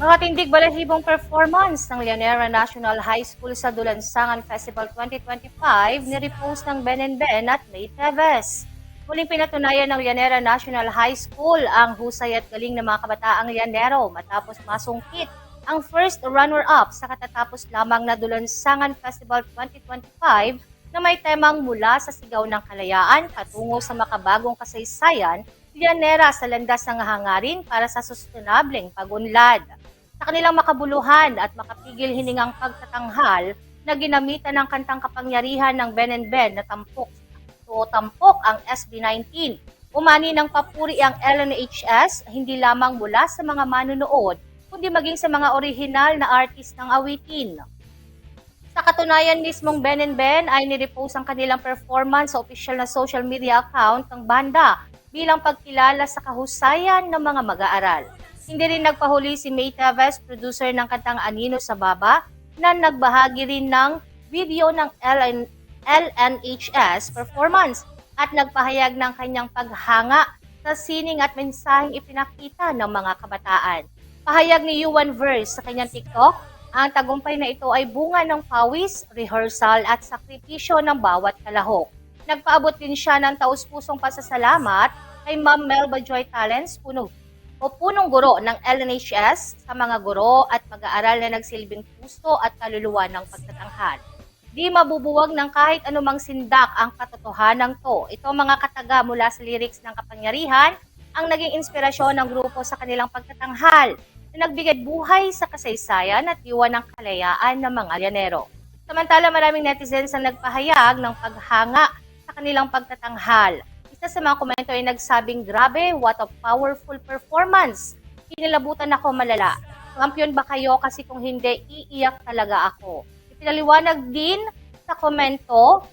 Nakatindig balahibong performance ng Llanera National High School sa Dulansangan Festival 2025 ni-repost ng Ben Ben at May Teves. Muling pinatunayan ng Llanera National High School ang husay at galing ng mga kabataang Llanero matapos masungkit ang first runner-up sa katatapos lamang na Dulansangan Festival 2025 na may temang mula sa sigaw ng kalayaan patungo sa makabagong kasaysayan, Llanera sa landas ng hangarin para sa sustainableng pagunlad sa kanilang makabuluhan at makapigil hiningang pagtatanghal na ginamitan ng kantang kapangyarihan ng Ben and Ben na tampok o tampok ang SB19. Umani ng papuri ang LNHS hindi lamang mula sa mga manunood kundi maging sa mga orihinal na artist ng awitin. Sa katunayan mismong Ben and Ben ay nirepost ang kanilang performance sa official na social media account ng banda bilang pagkilala sa kahusayan ng mga mag-aaral. Hindi rin nagpahuli si May Teves, producer ng kantang Anino sa Baba, na nagbahagi rin ng video ng LN, LNHS performance at nagpahayag ng kanyang paghanga sa sining at mensaheng ipinakita ng mga kabataan. Pahayag ni Yuan Verse sa kanyang TikTok, ang tagumpay na ito ay bunga ng pawis, rehearsal at sakripisyo ng bawat kalahok. Nagpaabot din siya ng taus-pusong pasasalamat kay Ma'am Melba Joy Talents, puno o punong guro ng LNHS sa mga guro at mag-aaral na nagsilbing puso at kaluluwa ng pagtatanghal. Di mabubuwag ng kahit anumang sindak ang katotohanan to. Ito mga kataga mula sa lyrics ng kapangyarihan ang naging inspirasyon ng grupo sa kanilang pagtatanghal na nagbigay buhay sa kasaysayan at diwa ng kalayaan ng mga lyanero. Samantala maraming netizens ang nagpahayag ng paghanga sa kanilang pagtatanghal. Isa sa mga komento ay nagsabing, grabe, what a powerful performance. Kinilabutan ako malala. Champion ba kayo kasi kung hindi, iiyak talaga ako. Ipinaliwanag din sa komento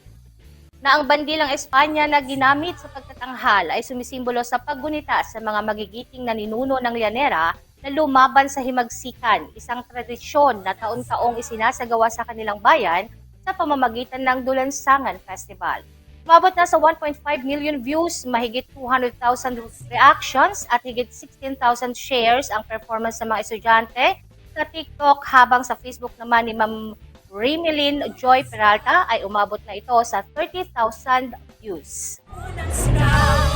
na ang bandilang Espanya na ginamit sa pagtatanghal ay sumisimbolo sa paggunita sa mga magigiting na ninuno ng Llanera na lumaban sa himagsikan, isang tradisyon na taon-taong isinasagawa sa kanilang bayan sa pamamagitan ng Dulansangan Festival. Umabot na sa 1.5 million views, mahigit 200,000 reactions at higit 16,000 shares ang performance ng mga estudyante sa TikTok habang sa Facebook naman ni Ma'am Remelin Joy Peralta ay umabot na ito sa 30,000 views.